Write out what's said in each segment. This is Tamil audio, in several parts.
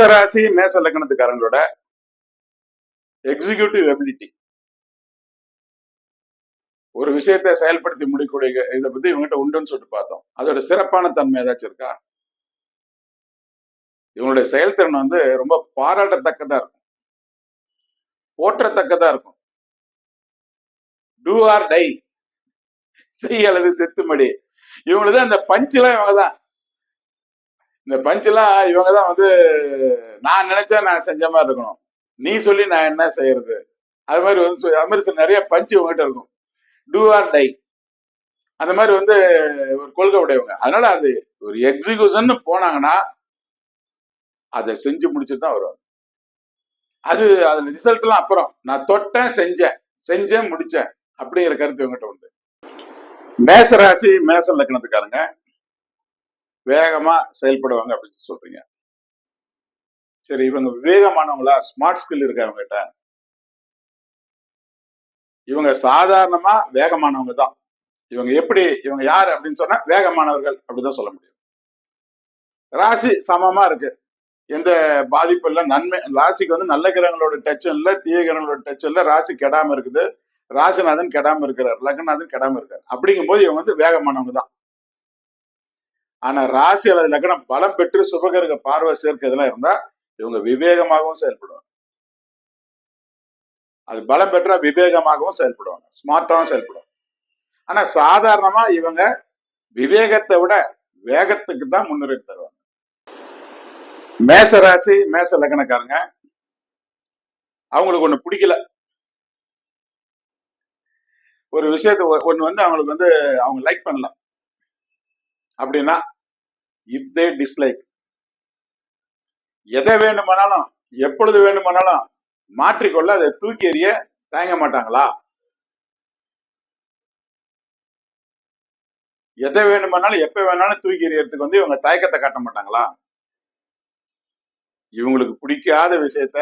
மேசராசி மேச லக்னத்துக்காரங்களோட எக்ஸிகியூட்டிவ் எபிலிட்டி ஒரு விஷயத்தை செயல்படுத்தி முடிக்கூடிய இதை பத்தி இவங்ககிட்ட உண்டுன்னு சொல்லிட்டு பார்த்தோம். அதோட சிறப்பான தன்மை ஏதாச்சும் இருக்கா? இவங்களுடைய செயல்திறன் வந்து ரொம்ப பாராட்டத்தக்கதா இருக்கும். போற்றத்தக்கதா இருக்கும். டூ ஆர் டை செய்ய அல்லது செத்துமடி இவங்களுக்கு அந்த பஞ்செல்லாம் இவங்க தான் இந்த பஞ்செல்லாம் இவங்க தான் வந்து நான் நினைச்சா நான் செஞ்ச மாதிரி இருக்கணும். நீ சொல்லி நான் என்ன செய்யறது? அது மாதிரி வந்து அது மாதிரி சில நிறைய பஞ்சு இவங்ககிட்ட இருக்கும். டூ ஆர் டை அந்த மாதிரி வந்து ஒரு கொள்கை உடையவங்க. அதனால அது ஒரு எக்ஸிகியூஷன் போனாங்கன்னா அதை செஞ்சு முடிச்சுட்டு தான் வருவாங்க. அது அதுல ரிசல்ட்லாம் அப்புறம். நான் தொட்டேன் செஞ்சேன். செஞ்சேன் முடிச்சேன். அப்படிங்கிற கருத்து இவங்ககிட்ட உண்டு. மேசராசி மேச லக்னத்துக்காரங்க. வேகமா செயல்படுவாங்க அப்படின்னு சொல்றீங்க. சரி இவங்க விவேகமானவங்களா? ஸ்மார்ட் ஸ்கில் இருக்க அவங்க கிட்ட இவங்க சாதாரணமா வேகமானவங்க தான். இவங்க எப்படி இவங்க யார் அப்படின்னு சொன்னா வேகமானவர்கள் அப்படிதான் சொல்ல முடியும். ராசி சமமா இருக்கு. எந்த பாதிப்பு இல்லை. நன்மை ராசிக்கு வந்து நல்ல கிரகங்களோட டச் இல்லை தீய கிரகங்களோட டச் இல்லை. ராசி கெடாம இருக்குது. ராசிநாதன் கெடாம இருக்கிறார். லக்னநாதன் கெடாம இருக்கார். அப்படிங்கும்போது இவங்க வந்து வேகமானவங்க தான். ஆனா ராசி அல்லது லக்னம் பலம் பெற்று சுபகிரக பார்வை சேர்க்க இதெல்லாம் இருந்தா இவங்க விவேகமாகவும் செயல்படுவாங்க. அது பலம் பெற்றா விவேகமாகவும் செயல்படுவாங்க. ஸ்மார்ட்டாகவும் செயல்படுவாங்க. ஆனா சாதாரணமா இவங்க விவேகத்தை விட வேகத்துக்கு தான் முன்னுரிமை தருவாங்க. மேச ராசி மேச லக்னக்காரங்க அவங்களுக்கு ஒண்ணு பிடிக்கல. ஒரு விஷயத்த ஒ- ஒண்ணு வந்து அவங்களுக்கு வந்து அவங்க லைக் பண்ணலாம் அப்படின்னா இஃப் தே டிஸ்லைக் எதை வேண்டுமானாலும் எப்பொழுது வேண்டுமானாலும் மாற்றிக்கொள்ள அதை தூக்கி எறிய தயங்க மாட்டாங்களா? எதை வேணுமானாலும் எப்ப வேணாலும் தூக்கி எறியறதுக்கு வந்து இவங்க தயக்கத்தை காட்ட மாட்டாங்களா? இவங்களுக்கு பிடிக்காத விஷயத்த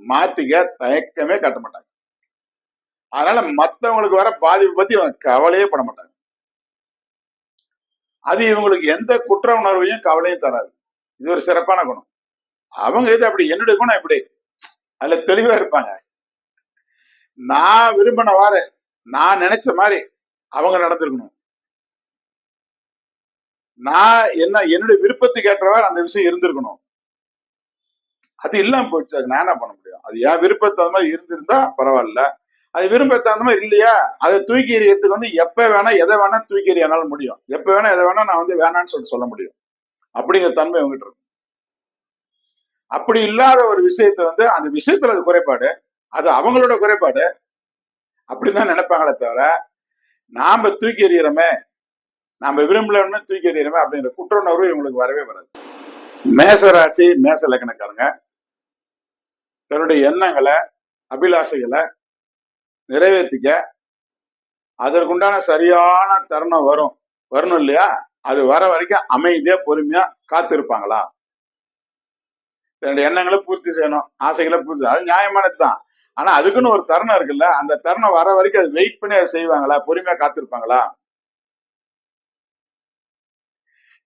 மாத்திக்க தயக்கமே காட்ட மாட்டாங்க. அதனால மத்தவங்களுக்கு வர பாதிப்பு பத்தி இவங்க கவலையே பட மாட்டாங்க. அது இவங்களுக்கு எந்த குற்ற உணர்வையும் கவலையும் தராது. இது ஒரு சிறப்பான குணம். அவங்க இது அப்படி என்னுடைய குணம் இப்படி அதுல தெளிவா இருப்பாங்க. நான் விரும்பினவாறு நான் நினைச்ச மாதிரி அவங்க நடந்திருக்கணும். நான் என்ன என்னுடைய விருப்பத்துக்கு ஏற்றவாறு அந்த விஷயம் இருந்திருக்கணும். அது இல்லாம போயிடுச்சு. அது நான் என்ன பண்ண முடியும்? அது என் விருப்பத்து அந்த மாதிரி இருந்திருந்தா பரவாயில்ல. அது விருப்பத்தை மாதிரி இல்லையா? அதை தூக்கி எறியறதுக்கு வந்து எப்ப வேணா எதை வேணா தூக்கி எறிய முடியும். எப்ப வேணா எதை வேணா நான் வந்து வேணான்னு சொல்லிட்டு சொல்ல முடியும். அப்படிங்கிற தன்மை உங்ககிட்ட இருக்கும் அப்படி இல்லாத ஒரு விஷயத்தை வந்து அந்த விஷயத்துல அது குறைபாடு அது அவங்களோட குறைபாடு. அப்படிதான் நினைப்பாங்களே தவிர நாம தூக்கி எறிகிறோமே நாம விரும்பலன்னு தூக்கி எறிகிறோமே அப்படிங்கிற குற்ற உணர்வு இவங்களுக்கு வரவே வராது. மேச ராசி மேச லக்கணக்காரங்க தன்னுடைய எண்ணங்களை அபிலாஷைகளை நிறைவேற்றிக்க அதற்குண்டான சரியான தருணம் வரும். வரணும் இல்லையா? அது வர வரைக்கும் அமைதியா பொறுமையா காத்திருப்பாங்களா? தன்னுடைய எண்ணங்களை பூர்த்தி செய்யணும் ஆசைகளை பூர்த்தி அது நியாயமானது தான். ஆனா அதுக்குன்னு ஒரு தருணம் இருக்குல்ல அந்த தருணம் வர வரைக்கும் அது வெயிட் பண்ணி அதை செய்வாங்களா? பொறுமையா காத்திருப்பாங்களா?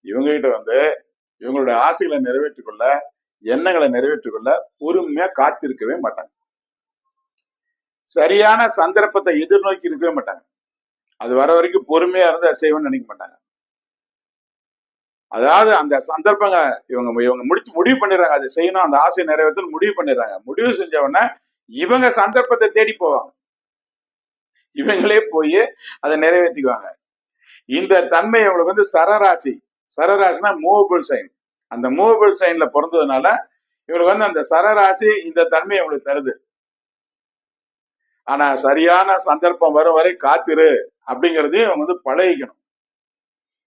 இவங்க கிட்ட வந்து இவங்களுடைய ஆசைகளை நிறைவேற்றிக்கொள்ள எண்ணங்களை நிறைவேற்றிக்கொள்ள பொறுமையா காத்திருக்கவே மாட்டாங்க. சரியான சந்தர்ப்பத்தை எதிர்நோக்கி இருக்கவே மாட்டாங்க. அது வர வரைக்கும் பொறுமையா இருந்து அதை நினைக்க மாட்டாங்க. அதாவது அந்த சந்தர்ப்பங்க இவங்க இவங்க முடிச்சு முடிவு பண்ணிடுறாங்க. அதை செய்யணும் அந்த ஆசை நிறைவேற்றணும் முடிவு பண்ணிடுறாங்க. முடிவு செஞ்ச இவங்க சந்தர்ப்பத்தை தேடி போவாங்க. இவங்களே போய் அதை நிறைவேற்றிக்குவாங்க. இந்த தன்மை இவங்களுக்கு வந்து சரராசி. சரராசினா மூவபிள் சைன் அந்த மூவபிள் சைன்ல பிறந்ததுனால இவங்களுக்கு வந்து அந்த சரராசி இந்த தன்மை இவங்களுக்கு தருது. ஆனா சரியான சந்தர்ப்பம் வரும் வரை காத்திரு அப்படிங்கறதையும் இவங்க வந்து பழகிக்கணும்.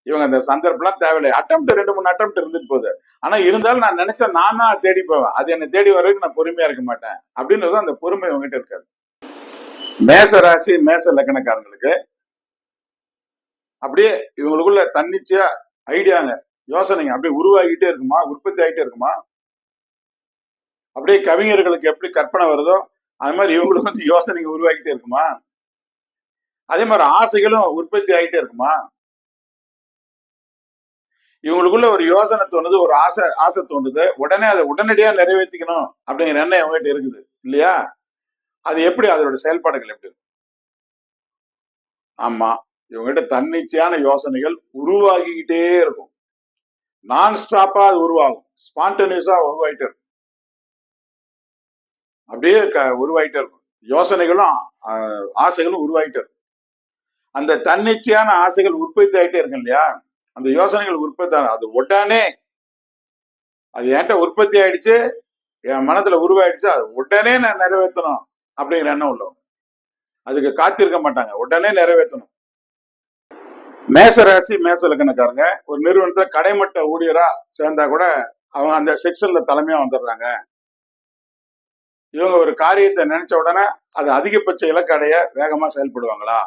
இவங்க அந்த சந்தர்ப்பம்லாம் தேவையில்லை. அட்டம் ரெண்டு மூணு அட்டம் இருந்துட்டு போகுது. ஆனா இருந்தாலும் நான் நினைச்சா நான் தான் தேடி போவேன். அது என்னை தேடி வர வரைக்கும் நான் பொறுமையா இருக்க மாட்டேன் அப்படின்றது அந்த பொறுமை இவங்ககிட்ட இருக்காது. மேச ராசி மேச லக்கணக்காரங்களுக்கு அப்படியே இவங்களுக்குள்ள தன்னிச்சையா ஐடியாங்க யோசனைங்க. அப்படியே உருவாகிட்டே இருக்குமா? உற்பத்தி ஆகிட்டே இருக்குமா? அப்படியே கவிஞர்களுக்கு எப்படி கற்பனை வருதோ அது மாதிரி இவங்களுக்கு வந்து யோசனைங்க உருவாகிட்டே இருக்குமா? அதே மாதிரி ஆசைகளும் உற்பத்தி ஆகிட்டே இருக்குமா? இவங்களுக்குள்ள ஒரு யோசனை தோணுது ஒரு ஆசை ஆசை தோணுது. உடனே அதை உடனடியா நிறைவேற்றிக்கணும் அப்படிங்கிற எண்ணம் இவங்ககிட்ட இருக்குது இல்லையா? அது எப்படி அதோட செயல்பாடுகள் எப்படி ஆமா இவங்ககிட்ட தன்னிச்சையான யோசனைகள் உருவாகிக்கிட்டே இருக்கும். நான் ஸ்டாப்பா அது உருவாகும். ஸ்பான்டனியூஸா உருவாயிட்டே இருக்கும். அப்படியே க- உருவாயிட்டே இருக்கும் யோசனைகளும் ஆசைகளும் உருவாயிட்டே இருக்கும் அந்த தன்னிச்சையான ஆசைகள் உற்பத்தி ஆயிட்டே இருக்கும் இல்லையா? அந்த யோசனைகள் உற்பத்தி அது உடனே அது என்கிட்ட உற்பத்தி ஆயிடுச்சு? என் மனதுல உருவாயிடுச்சு அது உடனே நான் நிறைவேற்றணும் அப்படிங்கிற எண்ணம் உள்ளவங்க அதுக்கு காத்திருக்க மாட்டாங்க உடனே நிறைவேற்றணும். மேச ராசி மேச லக்கணக்காரங்க ஒரு நிறுவனத்துல கடைமட்ட ஊழியரா சேர்ந்தா கூட அவங்க அந்த செக்ஷன்ல தலைமையா வந்துடுறாங்க. இவங்க ஒரு காரியத்தை நினைச்ச உடனே அது அதிகபட்ச இலக்கடைய வேகமா செயல்படுவாங்களா?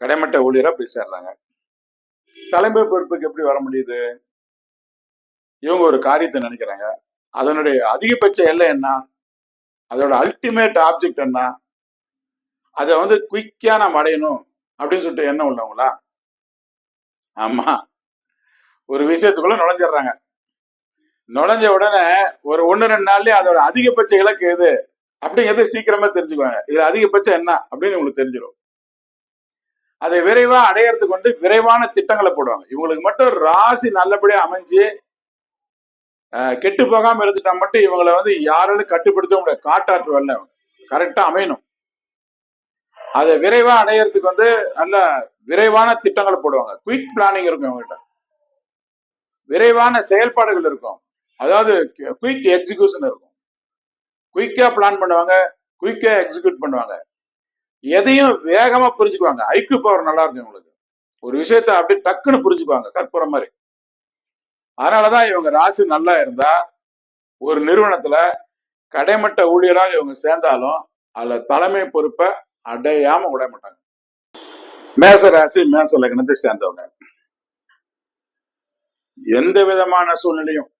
கடைமட்ட ஊழியரா போய் சேர்றாங்க. தலைமை பொறுப்புக்கு எப்படி வர முடியுது? இவங்க ஒரு காரியத்தை நினைக்கிறாங்க. அதனுடைய அதிகபட்ச எல்லை என்ன? அதோட அல்டிமேட் ஆப்ஜெக்ட் என்ன? அதை வந்து குயிக்கா நாம் அடையணும் அப்படின்னு சொல்லிட்டு என்ன உள்ளவங்களா? ஆமா. ஒரு விஷயத்துக்குள்ள நுழைஞ்சிடுறாங்க. நுழைஞ்ச உடனே ஒரு ஒன்னு ரெண்டு நாள்லயே அதோட அதிகபட்ச இலக்கு எது? அப்படிங்கிறது சீக்கிரமா தெரிஞ்சுக்குவாங்க. இது அதிகபட்சம் என்ன? அப்படின்னு உங்களுக்கு தெரிஞ்சிடும் அதை விரைவா அடையறதுக்கு வந்து விரைவான திட்டங்களை போடுவாங்க. இவங்களுக்கு மட்டும் ராசி நல்லபடியா அமைஞ்சு கெட்டு போகாம இருந்துட்டா மட்டும் இவங்களை வந்து யாராலும் கட்டுப்படுத்த முடியாது. காட்டாற்று வரல கரெக்டா அமையணும். அதை விரைவா அடையறதுக்கு வந்து நல்ல விரைவான திட்டங்களை போடுவாங்க. குயிக் பிளானிங் இருக்கும் இவங்ககிட்ட. விரைவான செயல்பாடுகள் இருக்கும். அதாவது குயிக் எக்ஸிகியூஷன் இருக்கும். குயிக்கா பிளான் பண்ணுவாங்க குயிக்கா எக்ஸிக்யூட் பண்ணுவாங்க. எதையும் வேகமா புரிஞ்சுக்குவாங்க. ஐக்கு பவர் நல்லா இருக்கும் இவங்களுக்கு. ஒரு விஷயத்த அப்படியே டக்குன்னு புரிஞ்சுக்குவாங்க கற்பூரம் மாதிரி. அதனாலதான் இவங்க ராசி நல்லா இருந்தா ஒரு நிறுவனத்துல கடைமட்ட ஊழியராக இவங்க சேர்ந்தாலும் அதுல தலைமை பொறுப்பை அடையாம விட மாட்டாங்க. மேச ராசி மேச லக்னத்தை சேர்ந்தவங்க. எந்த விதமான சூழ்நிலையும்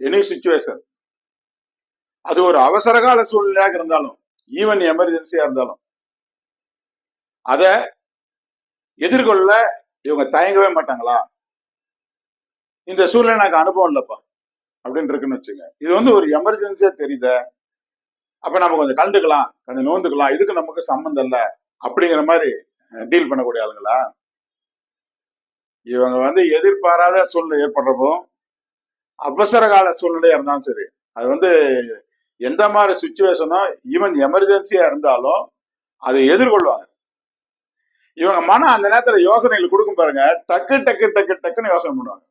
எனி சுச்சுவேஷன் அது ஒரு அவசரகால சூழ்நிலையாக இருந்தாலும் ஈவன் எமர்ஜென்சியா இருந்தாலும் அத எதிர்கொள்ள இவங்க தயங்கவே மாட்டாங்களா? இந்த சூழ்நிலை எனக்கு அனுபவம் இல்லப்பா அப்படின்னு இருக்குன்னு வச்சுங்க. இது வந்து ஒரு எமர்ஜென்சியா தெரியுத? அப்ப நம்ம கொஞ்சம் கண்டுக்கலாம் கொஞ்சம் நோந்துக்கலாம் இதுக்கு நமக்கு சம்மந்தம் இல்ல அப்படிங்கிற மாதிரி டீல் பண்ணக்கூடிய ஆளுங்களா? இவங்க வந்து எதிர்பாராத சூழ்நிலை ஏற்படுறப்போ அவசர கால சூழ்நிலையா இருந்தாலும் சரி. அது வந்து எந்த மாதிரி சுச்சுவேஷனோ ஈவன் எமர்ஜென்சியா இருந்தாலும் அதை எதிர்கொள்வாங்க. இவங்க மனம் அந்த நேரத்துல யோசனைகள் கொடுக்கும் பாருங்க. டக்கு டக்கு டக்கு டக்குன்னு யோசனை பண்ணுவாங்க.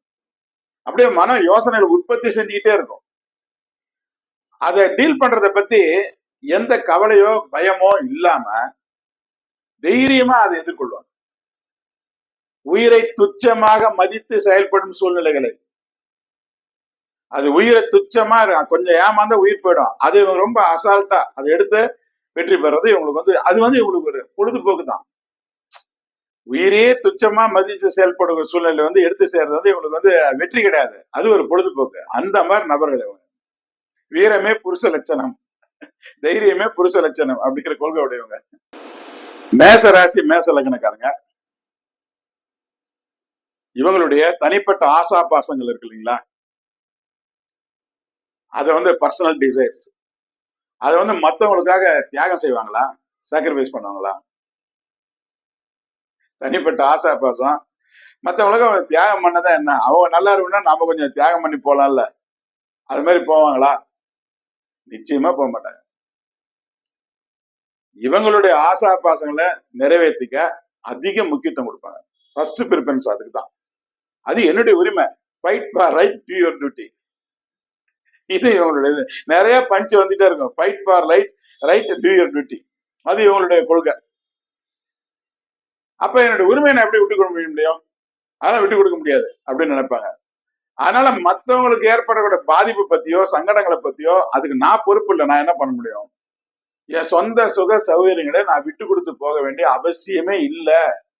அப்படியே மனம் யோசனைகள் உற்பத்தி செஞ்சுக்கிட்டே இருக்கும். அதை டீல் பண்றதை பத்தி எந்த கவலையோ பயமோ இல்லாம தைரியமா அதை எதிர்கொள்வாங்க. உயிரை துச்சமாக மதித்து செயல்படும் சூழ்நிலைகளை அது உயிரை துச்சமா இருக்கும் கொஞ்சம் ஏமாந்தா உயிர் போயிடும். அது இவங்க ரொம்ப அசால்ட்டா அதை எடுத்து வெற்றி பெறது இவங்களுக்கு வந்து அது வந்து இவங்களுக்கு ஒரு பொழுதுபோக்கு தான். உயிரையே துச்சமா மதிச்சு செயல்படுற சூழ்நிலை வந்து எடுத்து சேர்றது வந்து இவங்களுக்கு வந்து வெற்றி கிடையாது. அது ஒரு பொழுதுபோக்கு. அந்த மாதிரி நபர்கள் இவங்க. வீரமே புருஷ லட்சணம். தைரியமே புருஷ லட்சணம் அப்படிங்கிற கொள்கை உடையவங்க. மேச ராசி மேச லக்னக்காரங்க. இவங்களுடைய தனிப்பட்ட ஆசா பாசங்கள் இருக்கு இல்லைங்களா? அதை வந்து பர்சனல் டிசைர்ஸ் அதை வந்து மற்றவங்களுக்காக தியாகம் செய்வாங்களா? சாக்ரிஃபைஸ் பண்ணுவாங்களா? தனிப்பட்ட ஆசை பாசம். மற்றவங்களுக்கு அவங்க தியாகம் பண்ணதான் என்ன? அவங்க நல்லா இருக்குன்னா நாம கொஞ்சம் தியாகம் பண்ணி போகலாம்ல அது மாதிரி போவாங்களா? நிச்சயமா போக மாட்டாங்க. இவங்களுடைய ஆசா பாசங்களை நிறைவேற்றிக்க அதிக முக்கியத்துவம் கொடுப்பாங்க. ஃபர்ஸ்ட் ப்ரிஃபரன்ஸ் அதுக்கு தான் அது என்னுடைய உரிமை. Fight for right to your duty இது இவங்களுடைய இது. நிறைய பஞ்ச் வந்துட்டே இருக்கும். Fight for light right to your duty அது இவங்களுடைய கொள்கை. அப்ப என்னுடைய உரிமையை நான் எப்படி விட்டு கொடுக்க முடியும்? அதான் விட்டு கொடுக்க முடியாது அப்படின்னு நினைப்பாங்க. அதனால மத்தவங்களுக்கு ஏற்படக்கூடிய பாதிப்பு பத்தியோ சங்கடங்களை பத்தியோ அதுக்கு நான் பொறுப்பு இல்லை. நான் என்ன பண்ண முடியும்? என் சொந்த சுக சௌகரியங்களை நான் விட்டு கொடுத்து போக வேண்டிய அவசியமே இல்லை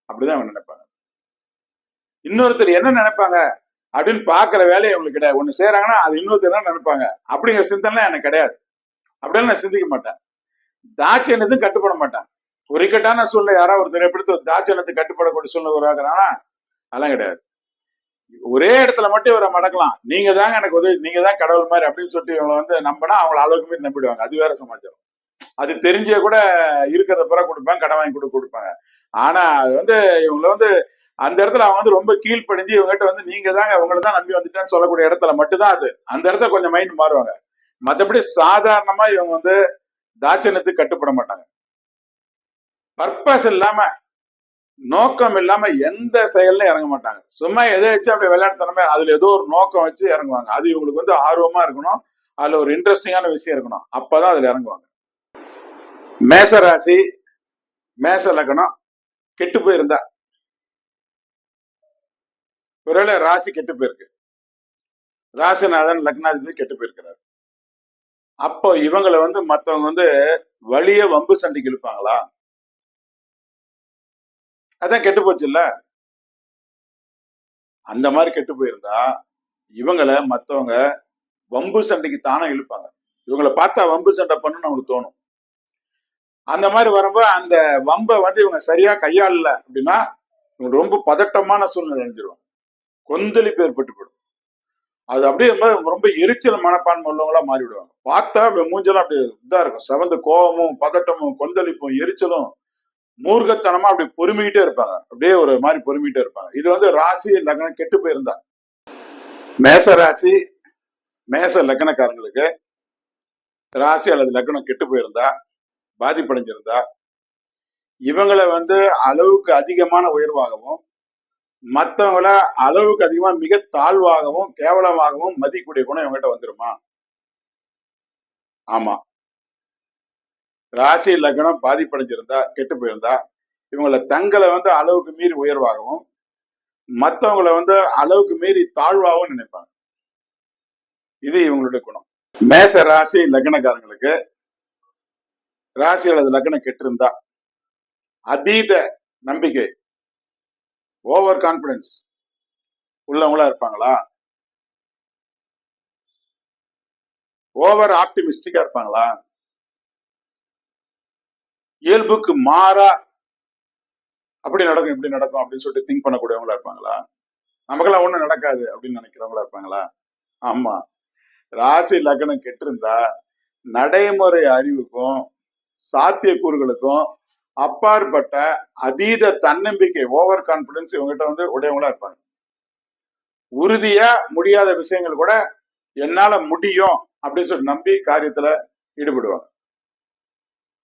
அப்படிதான் அவங்க நினைப்பாங்க. இன்னொருத்தர் என்ன நினைப்பாங்க? அப்படின்னு பாக்குற வேலையை அவங்களுக்கு கிடையாது. ஒண்ணு செய்யறாங்கன்னா அது இன்னொருத்தர் என்ன நினைப்பாங்க? அப்படிங்கிற சிந்தனை எனக்கு கிடையாது. அப்படின்னு நான் சிந்திக்க மாட்டேன். தாட்சியனதும் கட்டுப்பட மாட்டேன். ஒரு இக்கட்டான சூழ்நிலை யாராவது ஒருத்தர் எப்படி ஒரு கட்டுப்படக்கூடிய சூழ்நிலை உருவாக்குறானா அதெல்லாம் கிடையாது. ஒரே இடத்துல மட்டும் இவரை மடக்கலாம். நீங்க தாங்க எனக்கு உதவி நீங்க தான் கடவுள் மாதிரி அப்படின்னு சொல்லிட்டு இவங்களை வந்து நம்பினா அவங்கள அளவுக்கு மீறி நம்பிடுவாங்க. அது வேற சமாச்சாரம். அது தெரிஞ்சே கூட இருக்கிறத பிற கொடுப்பாங்க கடன் வாங்கி கொடுக்க கொடுப்பாங்க. ஆனா அது வந்து இவங்களை வந்து அந்த இடத்துல அவன் வந்து ரொம்ப கீழ்ப்படிஞ்சு இவங்ககிட்ட வந்து நீங்க தாங்க அவங்கள தான் நம்பி வந்துட்டேன்னு சொல்லக்கூடிய இடத்துல மட்டும்தான் அது. அந்த இடத்துல கொஞ்சம் மைண்ட் மாறுவாங்க. மத்தபடி சாதாரணமா இவங்க வந்து தாட்சணத்துக்கு கட்டுப்பட மாட்டாங்க. பர்பஸ் இல்லாம நோக்கம் இல்லாம எந்த செயல்ல இறங்க மாட்டாங்க. சும்மா எதை வச்சு அப்படி விளையாடுத்தனமே அதுல ஏதோ ஒரு நோக்கம் வச்சு இறங்குவாங்க. அது இவங்களுக்கு வந்து ஆர்வமா இருக்கணும். அதுல ஒரு இன்ட்ரெஸ்டிங்கான விஷயம் இருக்கணும். அப்பதான் அதுல இறங்குவாங்க. மேச ராசி மேச லக்கணம் கெட்டு போயிருந்தா ஒருவேளை ராசி கெட்டு போயிருக்கு. ராசிநாதன் லக்னாதிபதி கெட்டு போயிருக்கிறார். அப்போ இவங்களை வந்து மத்தவங்க வந்து வழிய வம்பு சண்டைக்கு இழுப்பாங்களா? அதான் கெட்டு போச்சு இல்ல அந்த மாதிரி கெட்டு போயிருந்தா இவங்களை மத்தவங்க வம்பு சண்டைக்கு தானே இழுப்பாங்க. இவங்களை பார்த்தா வம்பு சண்டை பண்ணணும்னு அவங்களுக்கு தோணும். அந்த மாதிரி வரும்போது அந்த வம்பை வந்து இவங்க சரியா கையாளல அப்படின்னா இவங்க ரொம்ப பதட்டமான சூழ்நிலை அடைஞ்சிருவாங்க. கொந்தளிப்பு ஏற்பட்டு போயிடும். அது அப்படியே ரொம்ப- ரொம்ப எரிச்சல் மனப்பான்மை உள்ளவங்களா மாறிவிடுவாங்க. பார்த்தா மூஞ்செல்லாம் அப்படியே இதா இருக்கும். செவந்த கோபமும் பதட்டமும் கொந்தளிப்பும் எரிச்சலும் மூர்க்கத்தனமா அப்படி பொறுமிக்கிட்டே இருப்பாங்க. அப்படியே ஒரு மாதிரி பொறுமிக்கிட்டே இருப்பாங்க. இது வந்து ராசி லக்னம் கெட்டு போயிருந்தா. மேச ராசி மேச லக்னக்காரங்களுக்கு ராசி அல்லது லக்னம் கெட்டு போயிருந்தா பாதிப்படைஞ்சிருந்தா இவங்களை வந்து அளவுக்கு அதிகமான உயர்வாகவும் மற்றவங்கள அளவுக்கு அதிகமா மிக தாழ்வாகவும் கேவலமாகவும் மதிக்கக்கூடிய குணம் இவங்ககிட்ட வந்துருமா? ஆமா. ராசி லக்னம் பாதிப்படைஞ்சிருந்தா கெட்டு போயிருந்தா இவங்களை தங்களை வந்து அளவுக்கு மீறி உயர்வாகவும் மற்றவங்களை வந்து அளவுக்கு மீறி தாழ்வாகவும் நினைப்பாங்க. இது இவங்களுடைய குணம். மேச ராசி லக்னக்காரங்களுக்கு ராசி அல்லது லக்னம் கெட்டிருந்தா அதீத நம்பிக்கை ஓவர் கான்பிடன்ஸ் உள்ளவங்களா இருப்பாங்களா? ஓவர் ஆப்டிமிஸ்டிக்கா இருப்பாங்களா? இயல்புக்கு மாறா அப்படி நடக்கும் இப்படி நடக்கும் அப்படின்னு சொல்லிட்டு திங்க் பண்ணக்கூடியவங்களா இருப்பாங்களா? நமக்கெல்லாம் ஒண்ணும் நடக்காது அப்படின்னு நினைக்கிறவங்களா இருப்பாங்களா? ஆமா. ராசி லக்னம் கெட்டிருந்தா நடைமுறை அறிவுக்கும் சாத்தியக்கூறுகளுக்கும் அப்பாற்பட்ட அதீத தன்னம்பிக்கை ஓவர் கான்பிடன்ஸ் இவங்ககிட்ட வந்து உடையவங்களா இருப்பாங்க. உறுதியா முடியாத விஷயங்கள் கூட என்னால முடியும் அப்படின்னு சொல்லி நம்பி காரியத்துல ஈடுபடுவாங்க.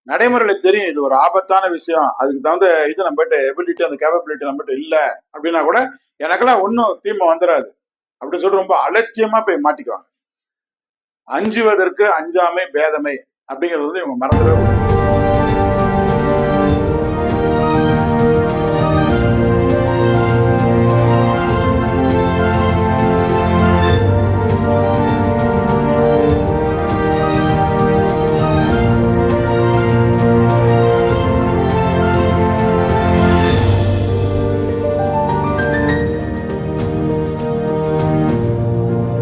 நடைமுறையில தெரியும் இது ஒரு ஆபத்தான விஷயம். அதுக்கு தகுந்த இது நம்மகிட்ட எபிலிட்டி அந்த கேபபிலிட்டி நம்மகிட்ட இல்ல அப்படின்னா கூட எனக்கெல்லாம் ஒன்றும் தீமை வந்துடாது அப்படின்னு சொல்லிட்டு ரொம்ப அலட்சியமா போய் மாட்டிக்குவாங்க. அஞ்சுவதற்கு அஞ்சாமை பேதமை அப்படிங்கிறது வந்து இவங்க மறந்துடவே